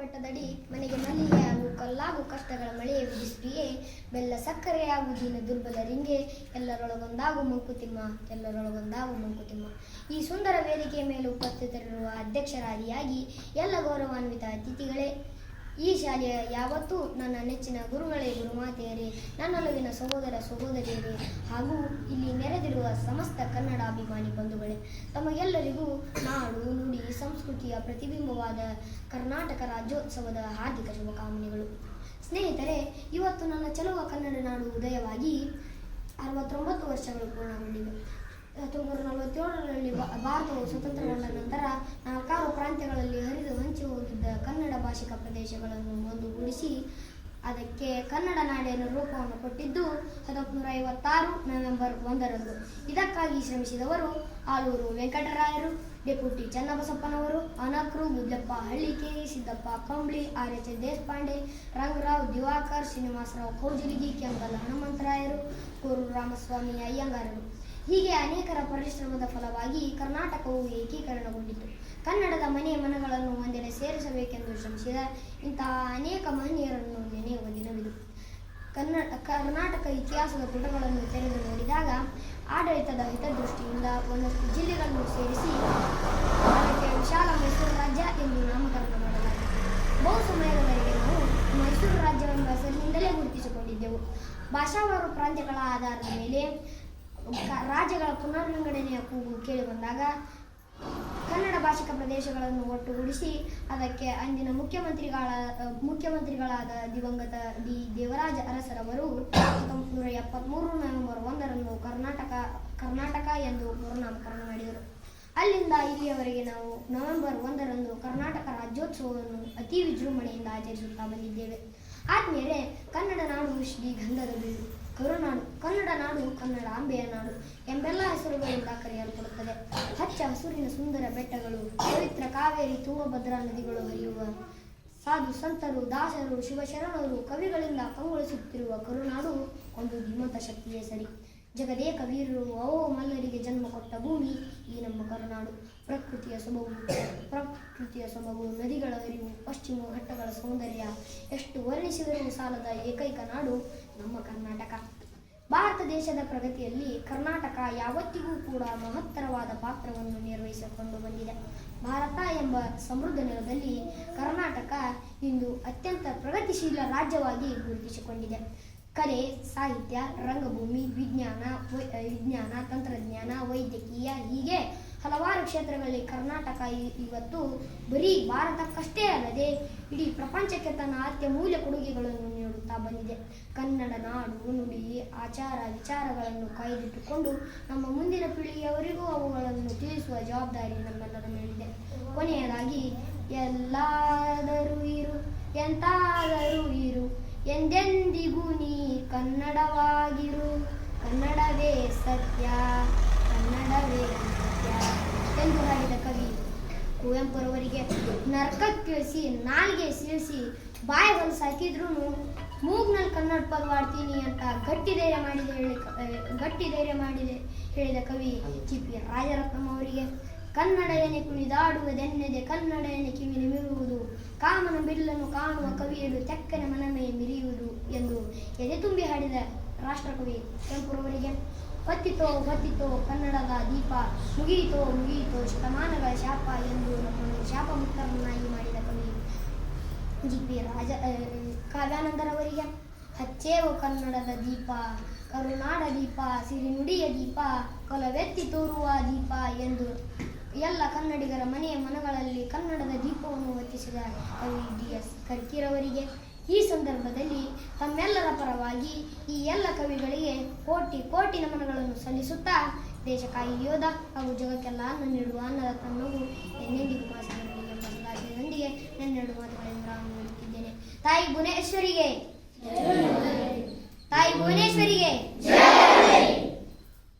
ಬೆಟ್ಟದಡಿ ಮನೆಗೆ ಮಲ್ಲಿಗೆಯಾಗು ಕಲ್ಲಾಗು ಕಷ್ಟಗಳ ಮಳೆಯ ವಿಧಿಸ್ಪ್ರಿಯೆ ಬೆಲ್ಲ ಸಕ್ಕರೆಯಾಗು ದೀನ ದುರ್ಬಲರಿಂಗೆ ಎಲ್ಲರೊಳಗೊಂದಾಗು ಮಂಕುತಿಮ್ಮ ಎಲ್ಲರೊಳಗೊಂದಾಗು ಮಂಕುತಿಮ್ಮ. ಈ ಸುಂದರ ವೇದಿಕೆಯ ಮೇಲೆ ಉಪಸ್ಥಿತರಿರುವ ಅಧ್ಯಕ್ಷರಾದಿಯಾಗಿ ಎಲ್ಲ ಗೌರವಾನ್ವಿತ ಅತಿಥಿಗಳೇ ಈ ಶಾಲೆಯ ಯಾವತ್ತೂ ನನ್ನ ನೆಚ್ಚಿನ ಗುರುಗಳೇ ಗುರುಮಾತೆಯರೇ ನನ್ನೊಲವಿನ ಸಹೋದರ ಸಹೋದರಿಯರೇ ಹಾಗೂ ಇಲ್ಲಿ ನೆರೆದಿರುವ ಸಮಸ್ತ ಕನ್ನಡ ಅಭಿಮಾನಿ ಬಂಧುಗಳೇ, ತಮಗೆಲ್ಲರಿಗೂ ನಾಡು, ನುಡಿ, ಸಂಸ್ಕೃತಿಯ ಪ್ರತಿಬಿಂಬವಾದ ಕರ್ನಾಟಕ ರಾಜ್ಯೋತ್ಸವದ ಹಾರ್ದಿಕ ಶುಭಕಾಮನೆಗಳು. ಸ್ನೇಹಿತರೆ, ಇವತ್ತು ನನ್ನ ಚಲುವ ಕನ್ನಡ ನಾಡು ಉದಯವಾಗಿ ಅರವತ್ತೊಂಬತ್ತು ವರ್ಷಗಳು ಪೂರ್ಣಗೊಂಡಿವೆ. ಹತ್ತೊಂಬತ್ತು ನಲವತ್ತೇಳರಲ್ಲಿ ಭಾರತವು ಸ್ವತಂತ್ರಗೊಂಡ ನಂತರ ನಾಲ್ಕಾರು ಪ್ರಾಂತ್ಯಗಳಲ್ಲಿ ಭಾಷಿಕ ಪ್ರದೇಶಗಳನ್ನು ಒಂದುಗೂಡಿಸಿ ಅದಕ್ಕೆ ಕನ್ನಡ ನಾಡಿನ ರೂಪವನ್ನು ಕೊಟ್ಟಿದ್ದು ಹತ್ತೊಂಬತ್ತು ಐವತ್ತಾರು ನವೆಂಬರ್ ಒಂದರಂದು. ಇದಕ್ಕಾಗಿ ಶ್ರಮಿಸಿದವರು ಆಲೂರು ವೆಂಕಟರಾಯರು, ಡೆಪ್ಯೂಟಿ ಚನ್ನಬಸಪ್ಪನವರು, ಅನಕ್ರು, ಮುದ್ದಪ್ಪ ಹಳ್ಳಿಕೇರಿ ಸಿದ್ದಪ್ಪ ಕಂಬ್ಳಿ, ಆರ್ ಎಚ್ ದೇಶಪಾಂಡೆ, ರಂಗರಾವ್ ದಿವಾಕರ್, ಶ್ರೀನಿವಾಸರಾವ್ ಕೌಜುರಿಗಿ ಕೆಂಗಲ್ ಹನುಮಂತರಾಯರು ಕೂರು ರಾಮಸ್ವಾಮಿ, ಅಯ್ಯಂಗಾರರು. ಹೀಗೆ ಅನೇಕರ ಪರಿಶ್ರಮದ ಫಲವಾಗಿ ಕರ್ನಾಟಕವು ಏಕೀಕರಣಗೊಂಡಿತು. ಕನ್ನಡದ ಮನೆ ಮನಗಳನ್ನು ಒಂದೆಡೆ ಸೇರಿಸಬೇಕೆಂದು ಶ್ರಮಿಸಿದ ಇಂತಹ ಅನೇಕ ಮಹನೀಯರನ್ನು ನೆನೆಯುವ ದಿನವಿದು. ಕನ್ನಡ ಕರ್ನಾಟಕ ಇತಿಹಾಸದ ಪುಟಗಳನ್ನು ತೆರೆದು ನೋಡಿದಾಗ ಆಡಳಿತದ ಹಿತದೃಷ್ಟಿಯಿಂದ ಒಂದಷ್ಟು ಜಿಲ್ಲೆಗಳನ್ನು ಸೇರಿಸಿ ಅದಕ್ಕೆ ವಿಶಾಲ ಮೈಸೂರು ರಾಜ್ಯ ಎಂದು ನಾಮಕರಣ ಮಾಡಲಾಗಿದೆ ಬಹು ಸಮಯದವರೆಗೆ ನಾವು ಮೈಸೂರು ರಾಜ್ಯವೆಂಬ ಹೆಸರಿನಿಂದಲೇ ಗುರುತಿಸಿಕೊಂಡಿದ್ದೆವು. ಭಾಷಾವಾರು ಪ್ರಾಂತ್ಯಗಳ ಆಧಾರದ ಮೇಲೆ ರಾಜ್ಯಗಳ ಪುನರ್ವಿಂಗಡಣೆಯ ಕೂಗು ಕೇಳಿಬಂದಾಗ ಕನ್ನಡ ಭಾಷಿಕ ಪ್ರದೇಶಗಳನ್ನು ಒಟ್ಟುಗೂಡಿಸಿ ಅದಕ್ಕೆ ಅಂದಿನ ಮುಖ್ಯಮಂತ್ರಿಗಳ ಮುಖ್ಯಮಂತ್ರಿಗಳಾದ ದಿವಂಗತ ಡಿ. ದೇವರಾಜ ಅರಸರವರು ಹತ್ತೊಂಬತ್ತು ಎಪ್ಪತ್ತ್ಮೂರು ನವೆಂಬರ್ ಒಂದರಂದು ಕರ್ನಾಟಕ ಕರ್ನಾಟಕ ಎಂದು ಮರುನಾಮಕರಣ ಮಾಡಿದರು. ಅಲ್ಲಿಂದ ಇಲ್ಲಿಯವರೆಗೆ ನಾವು ನವೆಂಬರ್ ಒಂದರಂದು ಕರ್ನಾಟಕ ರಾಜ್ಯೋತ್ಸವವನ್ನು ಅತಿ ವಿಜೃಂಭಣೆಯಿಂದ ಆಚರಿಸುತ್ತಾ ಬಂದಿದ್ದೇವೆ. ಆದ್ಮೇಲೆ ಕನ್ನಡ ನಾಡು ಶ್ರೀ ಗಂಧದ ಬೀಡು. ಕರುನಾಡು ಕನ್ನಡ ನಾಡು, ಕನ್ನಡ ಅಂಬೆಯ ನಾಡು ಎಂಬೆಲ್ಲ ಹೆಸರುಗಳಿಂದ ಕರೆಯಲ್ಪಡುತ್ತದೆ. ಹಚ್ಚ ಹಸುರಿನ ಸುಂದರ ಬೆಟ್ಟಗಳು, ಪವಿತ್ರ ಕಾವೇರಿ ತುಂಗಭದ್ರಾ ನದಿಗಳು ಹರಿಯುವ ಸಾಧು ಸಂತರು, ದಾಸರು, ಶಿವಶರಣರು, ಕವಿಗಳಿಂದ ಕಂಗೊಳಿಸುತ್ತಿರುವ ಕರುನಾಡು ಒಂದು ಧೀಮಂತ ಶಕ್ತಿಯೇ ಸರಿ. ಜಗದೇಕ ವೀರರು ಅವೋ ಮಲ್ಲರಿಗೆ ಜನ್ಮ ಕೊಟ್ಟ ಭೂಮಿ ಈ ನಮ್ಮ ಕರುನಾಡು. ಪ್ರಕೃತಿಯ ಸೊಬಗು ಪ್ರಕೃತಿಯ ಸೊಬಗು ನದಿಗಳ ಹರಿವು ಪಶ್ಚಿಮ ಘಟ್ಟಗಳ ಸೌಂದರ್ಯ ಎಷ್ಟು ವರ್ಣಿಸಿದರೂ ಸಾಲದ ಏಕೈಕ ನಾಡು ನಮ್ಮ ಕರ್ನಾಟಕ. ಭಾರತ ದೇಶದ ಪ್ರಗತಿಯಲ್ಲಿ ಕರ್ನಾಟಕ ಯಾವತ್ತಿಗೂ ಕೂಡ ಮಹತ್ತರವಾದ ಪಾತ್ರವನ್ನು ನಿರ್ವಹಿಸಿಕೊಂಡು ಬಂದಿದೆ. ಭಾರತ ಎಂಬ ಸಮೃದ್ಧ ನೆಲದಲ್ಲಿ ಕರ್ನಾಟಕ ಇಂದು ಅತ್ಯಂತ ಪ್ರಗತಿಶೀಲ ರಾಜ್ಯವಾಗಿ ಗುರುತಿಸಿಕೊಂಡಿದೆ. ಕಲೆ, ಸಾಹಿತ್ಯ, ರಂಗಭೂಮಿ, ವಿಜ್ಞಾನ ವಿಜ್ಞಾನ, ತಂತ್ರಜ್ಞಾನ ಕ್ಷೇತ್ರಗಳಲ್ಲಿ ಕರ್ನಾಟಕ ಇವತ್ತು ಬರೀ ಭಾರತಕ್ಕಷ್ಟೇ ಅಲ್ಲದೆ ಇಡೀ ಪ್ರಪಂಚಕ್ಕೆ ತನ್ನ ಅತ್ಯಮೂಲ್ಯ ಕೊಡುಗೆಗಳನ್ನು ನೀಡುತ್ತಾ ಬಂದಿದೆ. ಕನ್ನಡ ನಾಡು, ನುಡಿ, ಆಚಾರ ವಿಚಾರಗಳನ್ನು ಕಾಯ್ದಿಟ್ಟುಕೊಂಡು ನಮ್ಮ ಮುಂದಿನ ಪೀಳಿಗೆಯವರಿಗೂ ಅವುಗಳನ್ನು ತಿಳಿಸುವ ಜವಾಬ್ದಾರಿ ನಮ್ಮೆಲ್ಲರ ಮೇಲಿದೆ. ಕೊನೆಯದಾಗಿ, ಎಲ್ಲಾದರೂ ಇರು, ಎಂತಾದರೂ ಇರು, ಎಂದೆಂದಿಗೂ ನೀ ಕನ್ನಡವಾಗಿರು. ಕನ್ನಡವೇ ಸತ್ಯ ಕನ್ನಡವೇ ಸತ್ಯ ಎಂದು ಹಾಡಿದ ಕವಿ. ಕುವೆಂಪುರವರಿಗೆ ನರಕಕ್ಕಿಳಿಸಿ ನಾಲ್ಗೆ ಸೀಳಿಸಿ ಬಾಯಿ ಹೊಲ್ ಸಾಕಿದ್ರು ಮೂಗ್ನಲ್ಲಿ ಕನ್ನಡ ಪದವಾಡ್ತೀನಿ ಅಂತ ಗಟ್ಟಿ ಧೈರ್ಯ ಮಾಡಿದೆ ಹೇಳಿ ಗಟ್ಟಿ ಧೈರ್ಯ ಮಾಡಿದೆ ಹೇಳಿದ ಕವಿ ಜಿ ಪಿ ರಾಜರತ್ನಂ ಅವರಿಗೆ. ಕನ್ನಡ ಎನೆ ಕುಣಿದಾಡುವುದೆನ್ನೆದೆ ಕನ್ನಡ ಎನೆ ಕಿವಿ ನಿಮಿರುವುದು ಕಾಮನ ಬಿಲ್ಲನ್ನು ಕಾಣುವ ಕವಿಯಲು ತೆಕ್ಕನೆ ಮನಮೇ ಮಿರಿಯುವುದು ಎಂದು ಎದೆ ತುಂಬಿ ಹಾಡಿದ ರಾಷ್ಟ್ರಕವಿ ಕುವೆಂಪುರವರಿಗೆ. ಹೊತ್ತಿತೋ ಹೊತ್ತಿತೋ ಕನ್ನಡದ ದೀಪ. ಮುಗಿಯಿತೋ ಮುಗಿಯಿತೋ, ಶತಮಾನಗಳ ಶಾಪ ಎಂದು ನಮ್ಮನ್ನು ಶಾಪ ಮುಕ್ತರನ್ನಾಗಿ ಮಾಡಿದ ಕವಿ ಜಿ. ಪಿ. ರಾಜ ಕಾವ್ಯಾನಂದರವರಿಗೆ ಹಚ್ಚೇವು ಕನ್ನಡದ ದೀಪ, ಕರುನಾಡ ದೀಪ, ಸಿರಿನುಡಿಯ ದೀಪ, ಕೊಲವೆತ್ತಿ ತೋರುವ ದೀಪ ಎಂದು ಎಲ್ಲ ಕನ್ನಡಿಗರ ಮನೆಯ ಮನಗಳಲ್ಲಿ ಕನ್ನಡದ ದೀಪವನ್ನು ಹೊತ್ತಿಸಿದ ಕವಿ ಡಿ. ಎಸ್. ಕರ್ಕಿರವರಿಗೆ ಈ ಸಂದರ್ಭದಲ್ಲಿ ತಮ್ಮೆಲ್ಲರ ಪರವಾಗಿ ಈ ಎಲ್ಲ ಕವಿಗಳಿಗೆ ಕೋಟಿ ಕೋಟಿ ನಮನಗಳನ್ನು ಸಲ್ಲಿಸುತ್ತಾ ದೇಶಕ್ಕಾಗಿ ಯೋಧ ಹಾಗೂ ಜಗಕ್ಕೆಲ್ಲ ಅನ್ನ ನೀಡುವ ಅನ್ನದ ತನ್ನವು ಎಂದೆಂದಿಗೂ ಮಾಸಿರಲಿ ಎಂಬ ನನ್ನೆರಡು ಮಾತುಗಳಿಂದ ತಾಯಿ ಭುವನೇಶ್ವರಿಗೆ. ತಾಯಿ ಭುವನೇಶ್ವರಿ